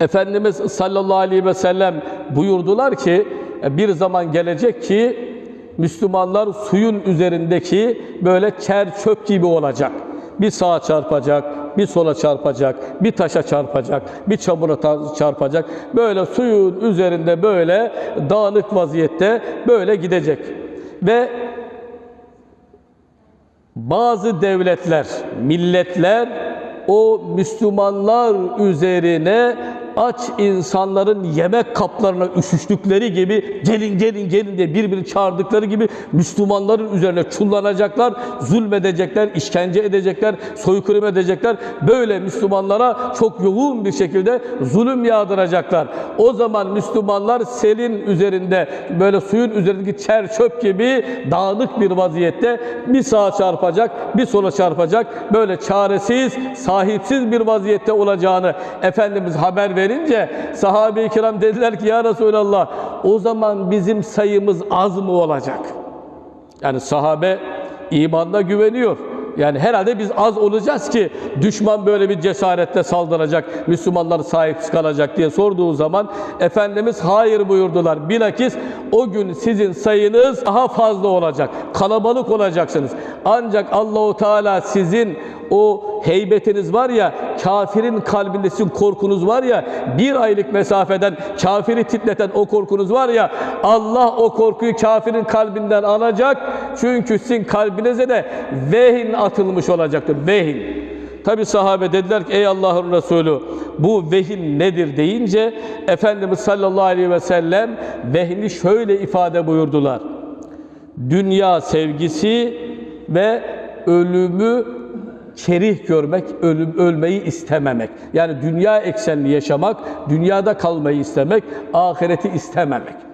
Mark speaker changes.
Speaker 1: Efendimiz sallallahu aleyhi ve sellem buyurdular ki bir zaman gelecek ki Müslümanlar suyun üzerindeki böyle çer çöp gibi olacak. Bir sağa çarpacak, bir sola çarpacak, bir taşa çarpacak, bir çamura çarpacak. Böyle suyun üzerinde böyle dağınık vaziyette böyle gidecek. Ve bazı devletler, milletler o Müslümanlar üzerine aç insanların yemek kaplarına üşüştükleri gibi gelin gelin gelin diye birbirini çağırdıkları gibi Müslümanların üzerine çullanacaklar, zulmedecekler, işkence edecekler, soykırım edecekler. Böyle Müslümanlara çok yoğun bir şekilde zulüm yağdıracaklar. O zaman Müslümanlar selin üzerinde böyle suyun üzerindeki çer çöp gibi dağınık bir vaziyette bir sağa çarpacak, bir sola çarpacak. Böyle çaresiz, sahipsiz bir vaziyette olacağını Efendimiz haber verince sahabe-i kiram dediler ki ya Resulallah o zaman bizim sayımız az mı olacak? Yani sahabe imanına güveniyor. Yani herhalde biz az olacağız ki düşman böyle bir cesaretle saldıracak, Müslümanlar sahip kalacak diye sorduğu zaman Efendimiz hayır buyurdular. Bilakis o gün sizin sayınız daha fazla olacak. Kalabalık olacaksınız. Ancak Allahu Teala sizin o heybetiniz var ya, kafirin kalbinde sizin korkunuz var ya, bir aylık mesafeden kafiri titreten o korkunuz var ya, Allah o korkuyu kafirin kalbinden alacak. Çünkü sizin kalbinize de vehin atılmış olacaktır. Vehin. Tabi sahabe dediler ki ey Allah'ın Resulü bu vehin nedir deyince Efendimiz sallallahu aleyhi ve sellem vehni şöyle ifade buyurdular. Dünya sevgisi ve ölümü kerih görmek, ölüm, ölmeyi istememek. Yani dünya eksenli yaşamak, dünyada kalmayı istemek, ahireti istememek.